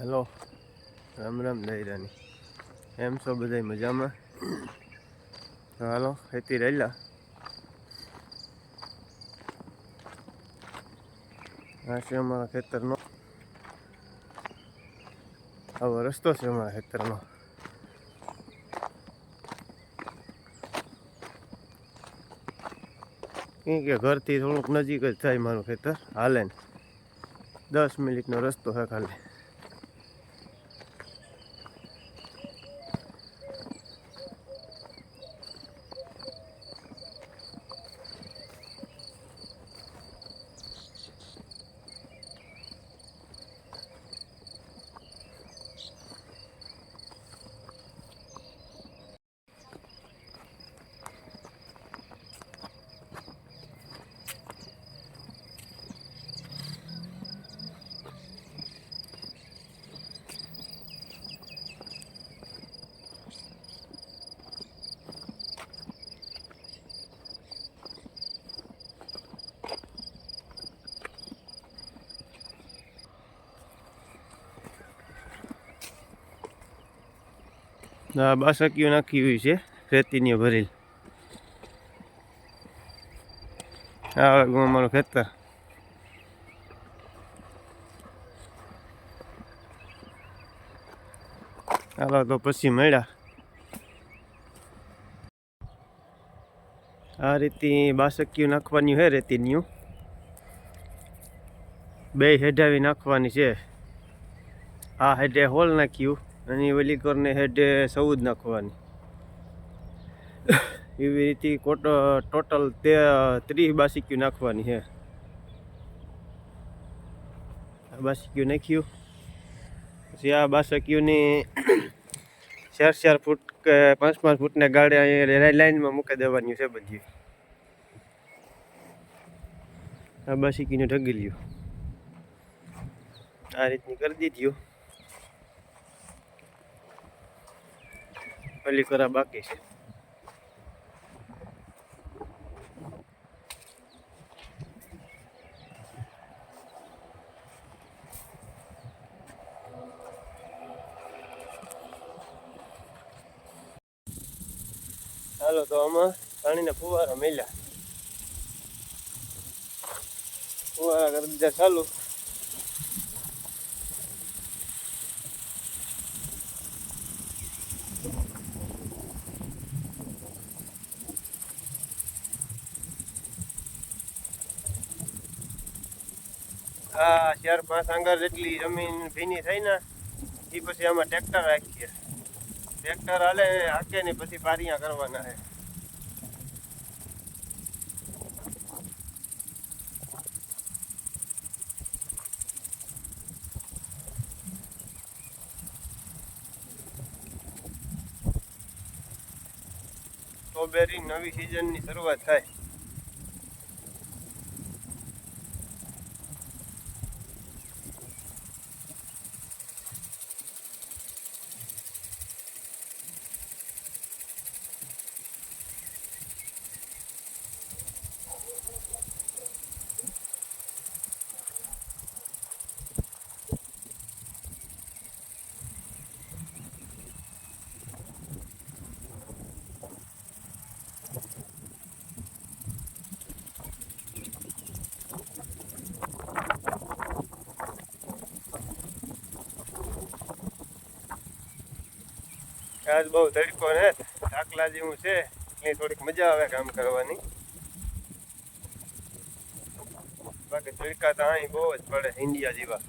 Hello, Ram Ram દૈરાની એમ છો બધા મજામાં? હાલો, ખેતી રહેલા આ છે અમારા ખેતરનો. આવો રસ્તો છે અમારા ખેતરનો. કંઈ કે ઘરથી થોડુંક નજીક જ થાય મારું ખેતર, હાલે ને. દસ મિનિટનો રસ્તો છે ખાલી. બાસકીઓ નાખી હોય છે રેતીની ભરેલ. આ અમારું ખેતર. ચાલો તો પછી મળ્યા. આ રીતે બાસકીઓ નાખવાની છે રેતીની બે હેઢાવી નાખવાની છે. આ હેડે હોલ નાખ્યું. અને ઓલી કરને હેડે સૌદ નાખવાની. એવી રીતે કોટ, ટોટલ તે, ત્રીસ બાસિક્યુ નાખવાની છે બાસીક્યું નાખ્યું. પછી આ બાસકીઓની ચાર ચાર ફૂટ કે પાંચ પાંચ ફૂટને ગાડે અહીંયા લાઈનમાં મૂકી દેવાની છે બધી. આ બાસિકીને ઢગી લ્યો આ રીતની કરી દીધી પેલી કરા બાકી છે. હાલો તો આમાં પાણીના ફુવારા મેલ્યા. ફુવારા કરી દીધા ચાલુ. આ ચાર પાંચ આંગર જેટલી જમીન ભીની થઈ ને એ પછી આમાં ટ્રેક્ટર રાખીએ. ટ્રેક્ટર હાલે, હાકે ને પછી પારિયા કરવાના છે. સ્ટ્રોબેરી નવી સિઝનની શરૂઆત થાય. આજ બહુ તડકો ને ઢાકલા જેવું છે. એટલે થોડીક મજા આવે કામ કરવાની. બાકી તડકા તો અહીં બહુ જ પડે, ઇન્ડિયા જેવા.